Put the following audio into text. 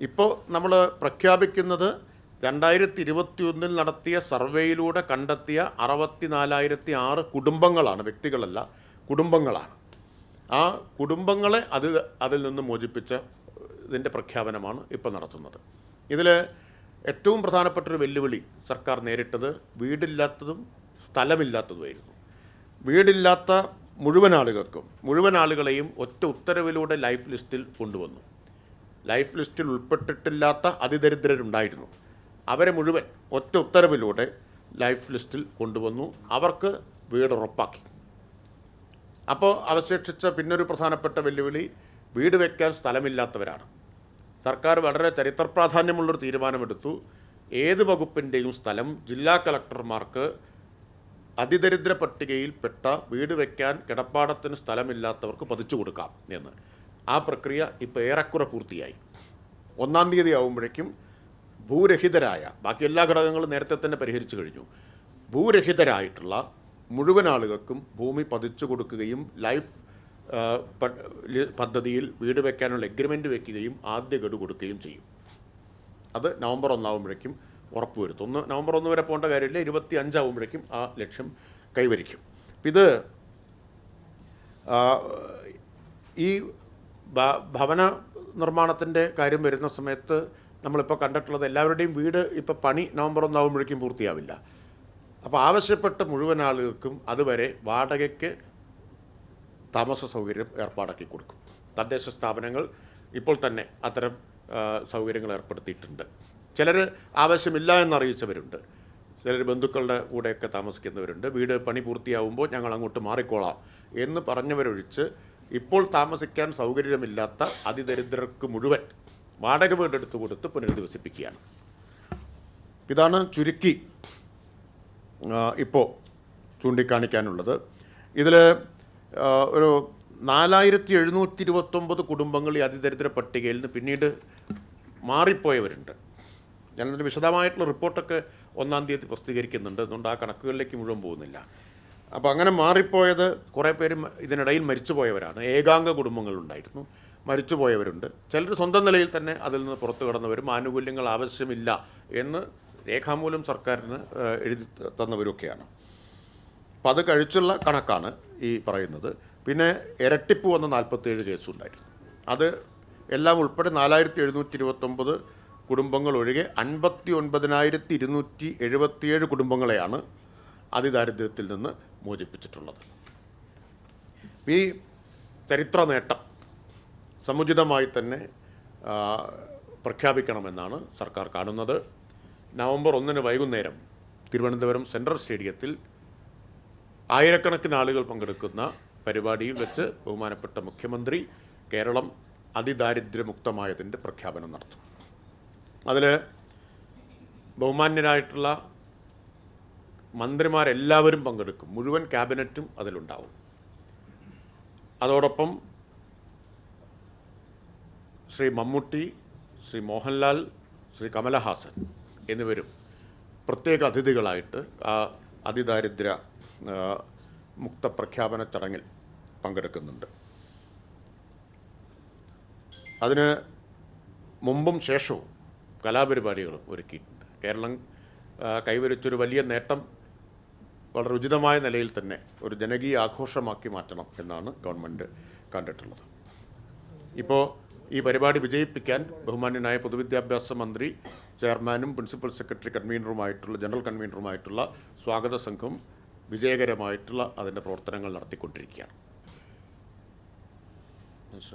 ഇപ്പോൾ നമ്മൾ പ്രഖ്യാപിക്കുന്നത് രണ്ടായിരത്തി ഇരുപത്തിയൊന്നിൽ നടത്തിയ സർവേയിലൂടെ കണ്ടെത്തിയ അറുപത്തി നാലായിരത്തി ആറ് കുടുംബങ്ങളാണ് വ്യക്തികളല്ല കുടുംബങ്ങളാണ്. ആ കുടുംബങ്ങളെ അത് അതിൽ നിന്ന് മോചിപ്പിച്ച ഇതിന്റെ പ്രഖ്യാപനമാണ് ഇപ്പോൾ നടത്തുന്നത്. ഇതിൽ ഏറ്റവും പ്രധാനപ്പെട്ടൊരു വെല്ലുവിളി സർക്കാർ നേരിട്ടത് വീടില്ലാത്തതും സ്ഥലമില്ലാത്തതുമായിരുന്നു. വീടില്ലാത്ത മുഴുവൻ ആളുകൾക്കും മുഴുവൻ ആളുകളെയും ഒറ്റ ഉത്തരവിലൂടെ ലൈഫ് ലിസ്റ്റിൽ കൊണ്ടുവന്നു. ലൈഫ് ലിസ്റ്റിൽ ഉൾപ്പെട്ടിട്ടില്ലാത്ത അതിദരിദ്രരുണ്ടായിരുന്നു. അവരെ മുഴുവൻ ഒറ്റ ഉത്തരവിലൂടെ ലൈഫ് ലിസ്റ്റിൽ കൊണ്ടുവന്നു. അവർക്ക് വീട് ഉറപ്പാക്കി. അപ്പോൾ അവശേഷിച്ച പിന്നൊരു പ്രധാനപ്പെട്ട വെല്ലുവിളി വീട് വയ്ക്കാൻ സ്ഥലമില്ലാത്തവരാണ്. സർക്കാർ വളരെ ചരിത്ര പ്രാധാന്യമുള്ളൊരു തീരുമാനമെടുത്തു. ഏത് വകുപ്പിന്റെയും സ്ഥലം ജില്ലാ കളക്ടർമാർക്ക് അതിദരിദ്ര പട്ടികയിൽപ്പെട്ട വീട് വയ്ക്കാൻ കിടപ്പാടത്തിന് സ്ഥലമില്ലാത്തവർക്ക് പതിച്ചു കൊടുക്കാം എന്ന്. ആ പ്രക്രിയ ഇപ്പോൾ ഏറെക്കുറെ പൂർത്തിയായി. ഒന്നാം തീയതി ആകുമ്പോഴേക്കും ഭൂരഹിതരായ ബാക്കി എല്ലാ ഘടകങ്ങളും നേരത്തെ തന്നെ പരിഹരിച്ചു കഴിഞ്ഞു. ഭൂരഹിതരായിട്ടുള്ള മുഴുവൻ ആളുകൾക്കും ഭൂമി പതിച്ചു കൊടുക്കുകയും ലൈഫ് പദ്ധതിയിൽ വീട് വയ്ക്കാനുള്ള എഗ്രിമെന്റ് വയ്ക്കുകയും ആദ്യ ഗഡു കൊടുക്കുകയും ചെയ്യും. അത് നവംബർ ഒന്നാകുമ്പോഴേക്കും ഉറപ്പുവരുത്തും. ഒന്ന് നവംബർ ഒന്ന് വരെ പോകേണ്ട കാര്യമില്ല. ഇരുപത്തി അഞ്ചാകുമ്പോഴേക്കും ആ ലക്ഷ്യം കൈവരിക്കും. ഇത് ഈ ഭവന നിർമ്മാണത്തിന്റെ കാര്യം വരുന്ന സമയത്ത് നമ്മളിപ്പോൾ കണ്ടിട്ടുള്ളത് എല്ലാവരുടെയും വീട് ഇപ്പോൾ പണി നവംബർ ഒന്നാകുമ്പോഴേക്കും പൂർത്തിയാവില്ല. അപ്പോൾ ആവശ്യപ്പെട്ട മുഴുവൻ ആളുകൾക്കും അതുവരെ വാടകയ്ക്ക് താമസ സൗകര്യം ഏർപ്പാടാക്കി കൊടുക്കും. തദ്ദേശ സ്ഥാപനങ്ങൾ ഇപ്പോൾ തന്നെ അത്തരം സൗകര്യങ്ങൾ ഏർപ്പെടുത്തിയിട്ടുണ്ട്. ചിലർ ആവശ്യമില്ല എന്നറിയിച്ചവരുണ്ട്. ചിലർ ബന്ധുക്കളുടെ കൂടെയൊക്കെ താമസിക്കുന്നവരുണ്ട്. വീട് പണി പൂർത്തിയാവുമ്പോൾ ഞങ്ങൾ അങ്ങോട്ട് മാറിക്കോളാം എന്ന് പറഞ്ഞവരൊഴിച്ച് ഇപ്പോൾ താമസിക്കാൻ സൗകര്യമില്ലാത്ത അതിദരിദ്രർക്ക് മുഴുവൻ വാടക വീടെടുത്ത് കൊടുത്ത് പുനരധിവസിപ്പിക്കുകയാണ്. ഇതാണ് ചുരുക്കി ഇപ്പോൾ ചൂണ്ടിക്കാണിക്കാനുള്ളത്. ഇതിൽ ഒരു നാലായിരത്തി എഴുന്നൂറ്റി ഇരുപത്തൊമ്പത് കുടുംബങ്ങൾ ഈ അതിദരിദ്ര പട്ടികയിൽ നിന്ന് പിന്നീട് മാറിപ്പോയവരുണ്ട്. ഞാനതിന്റെ വിശദമായിട്ടുള്ള റിപ്പോർട്ടൊക്കെ ഒന്നാം തീയതി പ്രസിദ്ധീകരിക്കുന്നുണ്ട്. അതുകൊണ്ട് ആ കണക്കുകളിലേക്ക് മുഴുവൻ പോകുന്നില്ല. അപ്പോൾ അങ്ങനെ മാറിപ്പോയത് കുറേ പേര് ഇതിനിടയിൽ മരിച്ചുപോയവരാണ്. ഏകാംഗ കുടുംബങ്ങളുണ്ടായിരുന്നു. മരിച്ചുപോയവരുണ്ട്. ചിലർ സ്വന്തം നിലയിൽ തന്നെ അതിൽ നിന്ന് പുറത്തു കടന്നവരും ആനുകൂല്യങ്ങൾ ആവശ്യമില്ല എന്ന് രേഖാമൂലം സർക്കാരിന് എഴുതി തന്നവരൊക്കെയാണ്. അപ്പം അത് കഴിച്ചുള്ള കണക്കാണ് ഈ പറയുന്നത്. പിന്നെ ഇരട്ടിപ്പ് വന്ന നാൽപ്പത്തേഴ് കേസുണ്ടായിരുന്നു. അത് എല്ലാം ഉൾപ്പെടെ നാലായിരത്തി എഴുന്നൂറ്റി ഇരുപത്തൊമ്പത് കുടുംബങ്ങൾ ഒഴികെ അൻപത്തി ഒൻപതിനായിരത്തി ഇരുന്നൂറ്റി എഴുപത്തിയേഴ് കുടുംബങ്ങളെയാണ് അതിദാരിദ്ര്യത്തിൽ നിന്ന് മോചിപ്പിച്ചിട്ടുള്ളത്. ഈ ചരിത്ര നേട്ടം സമുചിതമായി തന്നെ പ്രഖ്യാപിക്കണമെന്നാണ് സർക്കാർ കാണുന്നത്. നവംബർ ഒന്നിന് വൈകുന്നേരം തിരുവനന്തപുരം സെൻട്രൽ സ്റ്റേഡിയത്തിൽ ആയിരക്കണക്കിന് ആളുകൾ പങ്കെടുക്കുന്ന പരിപാടിയിൽ വെച്ച് ബഹുമാനപ്പെട്ട മുഖ്യമന്ത്രി കേരളം അതിദാരിദ്ര്യമുക്തമായതിന്റെ പ്രഖ്യാപനം നടത്തും. അതിൽ ബഹുമാന്യരായിട്ടുള്ള മന്ത്രിമാരെല്ലാവരും പങ്കെടുക്കും. മുഴുവൻ ക്യാബിനറ്റും അതിലുണ്ടാവും. അതോടൊപ്പം ശ്രീ മമ്മൂട്ടി ശ്രീ മോഹൻലാൽ ശ്രീ കമലഹാസൻ എന്നിവരും പ്രത്യേക അതിഥികളായിട്ട് ആ അതിദാരിദ്ര്യ മുക്ത പ്രഖ്യാപന ചടങ്ങിൽ പങ്കെടുക്കുന്നുണ്ട്. അതിന് മുമ്പും ശേഷവും കലാപരിപാടികളും ഒരുക്കിയിട്ടുണ്ട്. കേരളം കൈവരിച്ചൊരു വലിയ നേട്ടം വളരെ ഉചിതമായ നിലയിൽ തന്നെ ഒരു ജനകീയ ആഘോഷമാക്കി മാറ്റണം എന്നാണ് ഗവൺമെന്റ് കണ്ടിട്ടുള്ളത്. ഇപ്പോൾ ഈ പരിപാടി വിജയിപ്പിക്കാൻ ബഹുമാന്യനായ പൊതുവിദ്യാഭ്യാസ മന്ത്രി ചെയർമാനും പ്രിൻസിപ്പൽ സെക്രട്ടറി കൺവീനറുമായിട്ടുള്ള ജനറൽ കൺവീനറുമായിട്ടുള്ള സ്വാഗത സംഘം വിജയകരമായിട്ടുള്ള അതിന്റെ പ്രവർത്തനങ്ങൾ നടത്തിക്കൊണ്ടിരിക്കുകയാണ്.